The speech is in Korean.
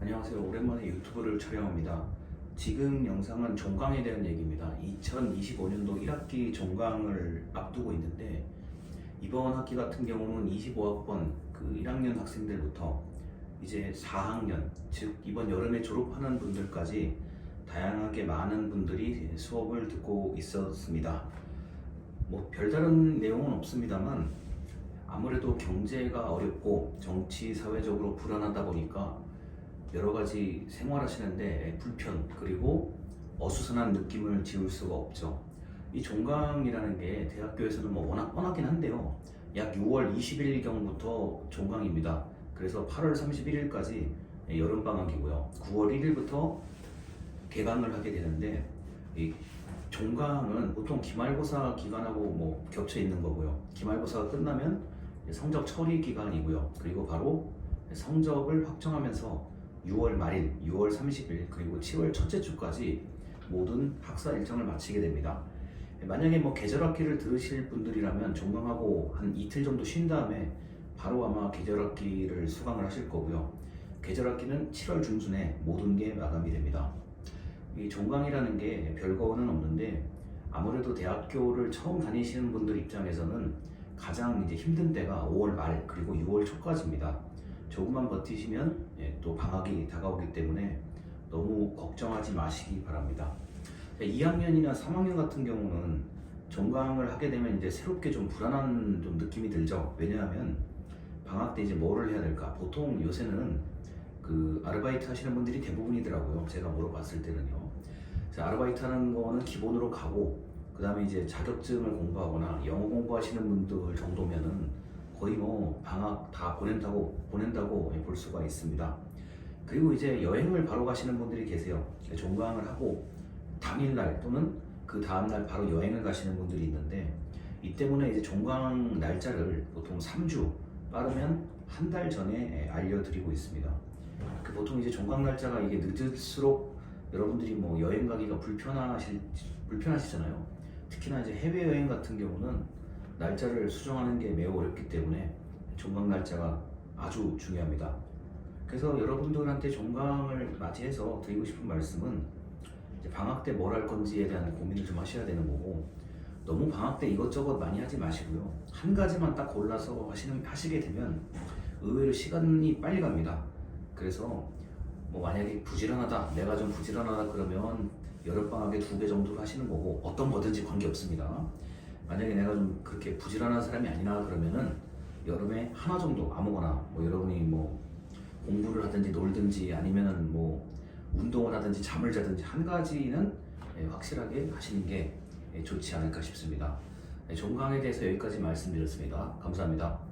안녕하세요. 오랜만에 유튜브를 촬영합니다. 지금 영상은 종강에 대한 얘기입니다. 2025년도 1학기 종강을 앞두고 있는데 이번 학기 같은 경우는 25학번 그 1학년 학생들부터 이제 4학년 즉 이번 여름에 졸업하는 분들까지 다양하게 많은 분들이 수업을 듣고 있었습니다. 뭐 별다른 내용은 없습니다만 아무래도 경제가 어렵고 정치 사회적으로 불안하다 보니까 여러 가지 생활하시는데 불편 그리고 어수선한 느낌을 지울 수가 없죠. 이 종강이라는 게 대학교에서는 뭐 워낙 뻔하긴 한데요. 약 6월 20일경부터 종강입니다. 그래서 8월 31일까지 여름 방학이고요. 9월 1일부터 개강을 하게 되는데 이 종강은 보통 기말고사 기간하고 뭐 겹쳐 있는 거고요. 기말고사가 끝나면 성적 처리 기간이고요. 그리고 바로 성적을 확정하면서 6월 말일, 6월 30일 그리고 7월 첫째 주까지 모든 학사 일정을 마치게 됩니다. 만약에 뭐 계절 학기를 들으실 분들이라면 종강하고 한 이틀 정도 쉰 다음에 바로 아마 계절 학기를 수강을 하실 거고요. 계절 학기는 7월 중순에 모든 게 마감이 됩니다. 이 종강이라는 게 별거는 없는데 아무래도 대학교를 처음 다니시는 분들 입장에서는 가장 이제 힘든 때가 5월 말 그리고 6월 초까지입니다. 조금만 버티시면 예, 또 방학이 다가오기 때문에 너무 걱정하지 마시기 바랍니다. 2학년이나 3학년 같은 경우는 종강을 하게 되면 이제 새롭게 좀 불안한 좀 느낌이 들죠. 왜냐하면 방학 때 이제 뭐를 해야 될까? 보통 요새는 그 아르바이트 하시는 분들이 대부분이더라고요. 제가 물어봤을 때는요. 아르바이트 하는 거는 기본으로 가고 그 다음에 이제 자격증을 공부하거나 영어 공부하시는 분들 정도면은 거의 뭐 방학 다 보낸다고 보낸다고 볼 수가 있습니다. 그리고 이제 여행을 바로 가시는 분들이 계세요. 종강을 하고 당일날 또는 그 다음날 바로 여행을 가시는 분들이 있는데 이 때문에 이제 종강 날짜를 보통 3주 빠르면 한 달 전에 알려드리고 있습니다. 그 보통 이제 종강 날짜가 이게 늦을수록 여러분들이 뭐 여행 가기가 불편하실 불편하시잖아요. 특히나 이제 해외 여행 같은 경우는 날짜를 수정하는 게 매우 어렵기 때문에 종강 날짜가 아주 중요합니다. 그래서 여러분들한테 종강을 맞이해서 드리고 싶은 말씀은 방학 때 뭘 할 건지에 대한 고민을 좀 하셔야 되는 거고 너무 방학 때 이것저것 많이 하지 마시고요 한 가지만 딱 골라서 하시는 하시게 되면 의외로 시간이 빨리 갑니다. 그래서 뭐 만약에 부지런하다 내가 좀 부지런하다 그러면 여름 방학에 두 개 정도 하시는 거고 어떤 거든지 관계 없습니다. 만약에 내가 좀 그렇게 부지런한 사람이 아니나 그러면은 여름에 하나 정도 아무거나 뭐 여러분이 뭐 공부를 하든지 놀든지 아니면은 뭐 운동을 하든지 잠을 자든지 한 가지는 예, 확실하게 하시는 게 예, 좋지 않을까 싶습니다. 예, 종강에 대해서 여기까지 말씀드렸습니다. 감사합니다.